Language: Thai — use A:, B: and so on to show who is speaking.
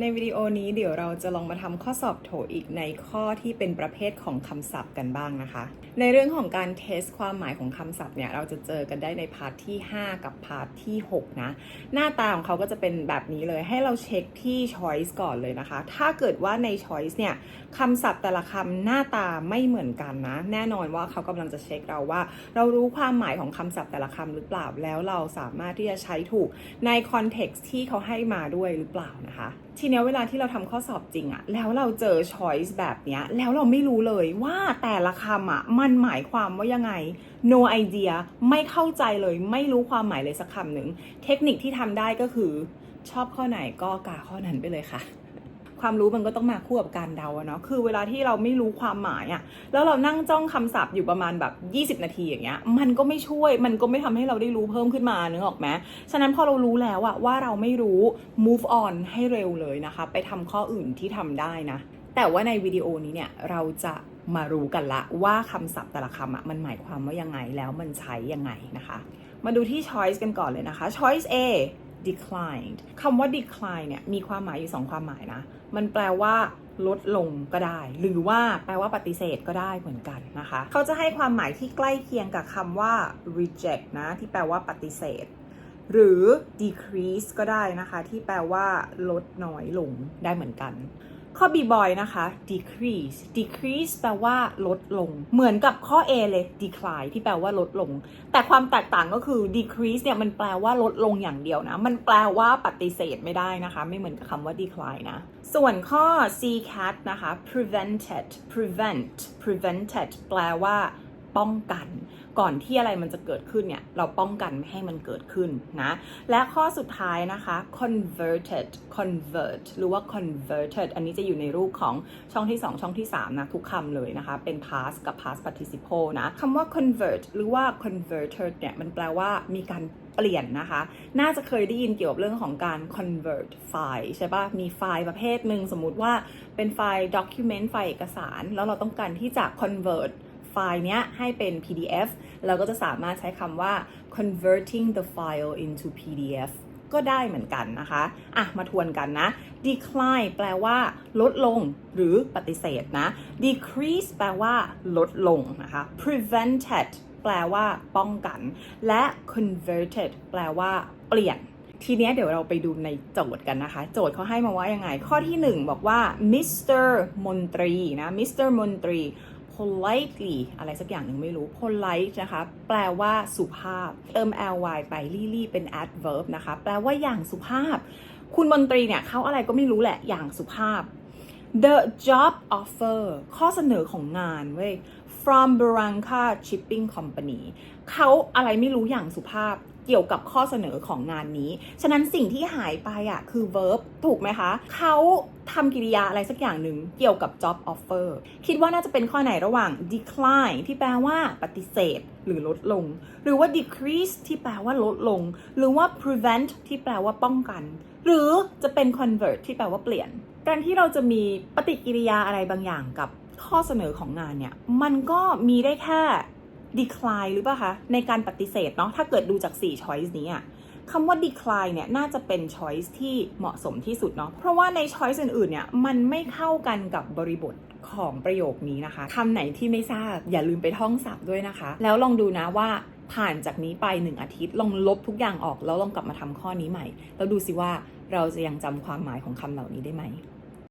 A: ในวิดีโอนี้เดี๋ยวเราจะลองมาทำข้อสอบโถอีกในข้อที่เป็นประเภทของคำศัพท์กันบ้างนะคะ ในเรื่องของการเทสความหมายของคำศัพท์เนี่ยเราจะเจอกันได้ในพาร์ทที่ 5 กับพาร์ทที่ 6 นะ หน้าตาของเขาก็จะเป็นแบบนี้เลย ให้เราเช็คที่ choice ก่อนเลยนะคะ ถ้าเกิดว่าใน choice เนี่ยคำศัพท์แต่ละคำหน้าตาไม่เหมือนกันนะ แน่นอนว่าเขากำลังจะเช็คเราว่า เรารู้ความหมายของคำศัพท์แต่ละคำหรือเปล่า แล้วเราสามารถที่จะใช้ถูกในคอนเท็กซ์ที่เขาให้มาด้วยหรือเปล่านะคะ ทีเนี้ยเวลาที่เราทำข้อสอบจริงอะแล้วเราเจอช้อยส์แบบเนี้ยแล้วเราไม่รู้เลยว่าแต่ละคำอะมันหมายความว่ายังไง no idea ไม่เข้าใจเลยไม่รู้ความหมายเลยสักคำหนึ่งเทคนิคที่ทำได้ก็คือ ชอบข้อไหนก็กาข้อนั้นไปเลยค่ะ ความรู้มันก็ต้องมาคู่กับการเดาเนาะคือเวลาที่เราไม่รู้ความหมายอะแล้วเรานั่งจ้องคำศัพท์อยู่ประมาณแบบ 20 นาทีอย่างเงี้ยมันก็ไม่ช่วยมันก็ไม่ทำให้เราได้รู้เพิ่มขึ้นมานึกออกไหมฉะนั้นพอเรารู้แล้วอะว่าเราไม่รู้ move on ให้เร็วเลยนะคะ ไปทำข้ออื่นที่ทำได้นะ แต่ว่าในวิดีโอนี้เนี่ยเราจะมารู้กันละว่าคำศัพท์แต่ละคำอะมันหมายความว่ายังไงแล้วมันใช้ยังไงนะคะ มาดูที่ choice กันก่อนเลยนะคะ choice A declined คำว่า decline เนี่ยมีความหมายอยู่2ความหมายนะ มันแปลว่าลดลงก็ได้ หรือว่าแปลว่าปฏิเสธก็ได้เหมือนกันนะคะ เขาจะให้ความหมายที่ใกล้เคียงกับคำว่า reject นะ ที่แปลว่าปฏิเสธ หรือ decrease ก็ได้นะคะ ที่แปลว่าลดน้อยลงได้เหมือนกัน ข้อ B boy นะคะ decrease decrease แปลว่าลดลง เหมือนกับข้อ A เลย decline ที่แปลว่าลดลง แต่ความแตกต่างก็คือ decrease เนี่ยมันแปลว่าลดลงอย่างเดียวนะ มันแปลว่าปฏิเสธไม่ได้นะคะ ไม่เหมือนกับคำว่า decline นะ ส่วนข้อ C cat นะคะ prevented prevent prevented แปลว่า ป้องกัน ก่อนที่อะไรมันจะเกิดขึ้นเนี่ย เราป้องกันไม่ให้มันเกิดขึ้นนะ และข้อสุดท้ายนะคะ converted convert หรือว่า converted อันนี้จะอยู่ในรูปของช่องที่ 2 ช่องที่ 3 นะ ทุกคำเลยนะคะ เป็น past กับ past participle นะคำว่า convert หรือว่า converted เนี่ย มันแปลว่ามีการเปลี่ยนนะคะ น่าจะเคยได้ยินเกี่ยวกับเรื่องของการ convert ไฟล์ใช่ปะมีไฟล์ประเภทหนึ่งสมมุติว่าเป็นไฟล์ document ไฟล์เอกสาร แล้วเราต้องการที่จะ convert ฟล์เนี้ยให้เป็น PDF เราก็จะสามารถใช้คำว่า converting the file into PDF ก็ได้เหมือนกันนะคะ อะ มาทวนกันนะ decline แปลว่าลดลงหรือปฏิเสธนะ decrease แปลว่าลดลงนะคะ prevented แปลว่าป้องกัน และ converted แปลว่าเปลี่ยน ทีเนี้ยเดี๋ยวเราไปดูในโจทย์กันนะคะ โจทย์เขาให้มาว่ายังไง ข้อที่ 1 บอกว่า Mr. มนตรีนะ Mr. มนตรี politely อะไรสักอย่างหนึ่งไม่รู้ polite นะคะ แปลว่าสุภาพ เติม ly ไป ly เป็น adverb นะคะ แปลว่าอย่างสุภาพ คุณมนตรีเนี่ยเขาอะไรก็ไม่รู้แหละอย่างสุภาพ the job offer ข้อเสนอของงานเว้ย from Barranca Shipping Company เขาอะไรไม่รู้อย่างสุภาพ เกี่ยวกับข้อเสนอของงานนี้ ฉะนั้นสิ่งที่หายไปอะคือ verb ถูกไหมคะ เขาทำกิริยาอะไรสักอย่างหนึ่งเกี่ยวกับ job offer คิดว่าน่าจะเป็นข้อไหนระหว่าง decline ที่แปลว่าปฏิเสธ หรือลดลง หรือว่า decrease ที่แปลว่าลดลง หรือว่า prevent ที่แปลว่าป้องกัน หรือจะเป็น convert ที่แปลว่าเปลี่ยน การที่เราจะมีปฏิกิริยาอะไรบางอย่างกับข้อเสนอของงานเนี่ย มันก็มีได้แค่ decline หรือเปล่าคะ ในการปฏิเสธเนาะถ้าเกิดดูจาก 4 choice นี้อะคำว่า decline เนี่ยน่าจะเป็น choice ที่เหมาะสมที่สุดเนาะเพราะว่าใน choice อื่นๆเนี่ยมันไม่เข้ากันกับบริบทของประโยคนี้นะคะคำไหนที่ไม่ทราบอย่าลืมไปท่องศัพท์ด้วยนะคะ แล้วลองดูนะว่าผ่านจากนี้ไปหนึ่งอาทิตย์ลองลบทุกอย่างออก แล้วลองกลับมาทำข้อนี้ใหม่ แล้วดูสิว่าเราจะยังจำความหมายของคำเหล่านี้ได้ไหม